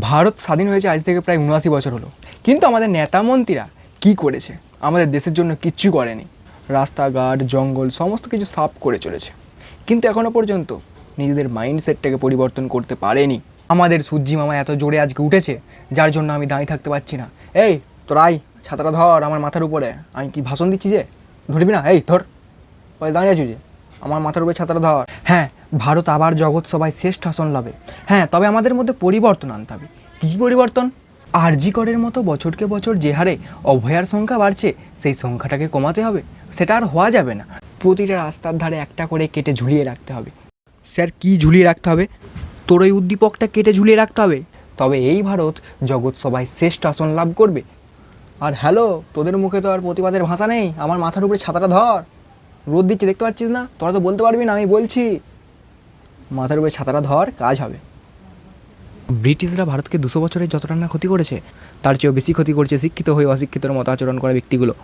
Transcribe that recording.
ভারত স্বাধীন হয়েছে আজ থেকে প্রায় উনআশি বছর হলো। কিন্তু আমাদের নেতা মন্ত্রীরা কী করেছে? আমাদের দেশের জন্য কিচ্ছু করেনি। রাস্তাঘাট, জঙ্গল, সমস্ত কিছু সাফ করে চলেছে। কিন্তু এখনও পর্যন্ত নিজেদের মাইন্ডসেটটাকে পরিবর্তন করতে পারেনি। আমাদের সূর্যি মামা এত জোরে আজকে উঠেছে, যার জন্য আমি দাঁড়িয়ে থাকতে পারছি না। এই, তোর আই ছাতাটা ধর আমার মাথার উপরে। আমি কি ভাষণ দিচ্ছি যে? ধরবি না? এই, ধর। দাঁড়িয়ে আছো যে? আমার মাথার উপরে ছাতাটা ধর। হ্যাঁ ভারত আবার জগৎ সভায় শ্রেষ্ঠ আসন লাভে। হ্যাঁ তবে আমাদের মধ্যে পরিবর্তন আনতে হবে। কী পরিবর্তন? আরজি করের মতো বছরকে বছর যে হারে অভয়ার সংখ্যা বাড়ছে, সেই সংখ্যাটাকে কমাতে হবে। সেটা আর হওয়া যাবে না। প্রতিটা রাস্তার ধারে একটা করে কেটে ঝুলিয়ে রাখতে হবে। স্যার, কি ঝুলিয়ে রাখতে হবে? তোর ওই উদ্দীপকটা কেটে ঝুলিয়ে রাখতে হবে। তবে এই ভারত জগৎ সভায় শ্রেষ্ঠ আসন লাভ করবে। আর হ্যালো, তোদের মুখে তো আর প্রতিবাদের ভাষা নেই। আমার মাথার উপরে ছাতাটা ধর। রোদ দিচ্ছে, দেখতে পাচ্ছিস না? তোরা তো বলতে পারবি না, আমি বলছি। মাথার উপরে ছাতাটা ধর, কাজ হবে। ব্রিটিশরা ভারতকে দুশো বছরে যতটা না ক্ষতি করেছে, তার চেয়েও বেশি ক্ষতি করছে শিক্ষিত হয়ে অশিক্ষিতর মতো আচরণ করা ব্যক্তিগুলো।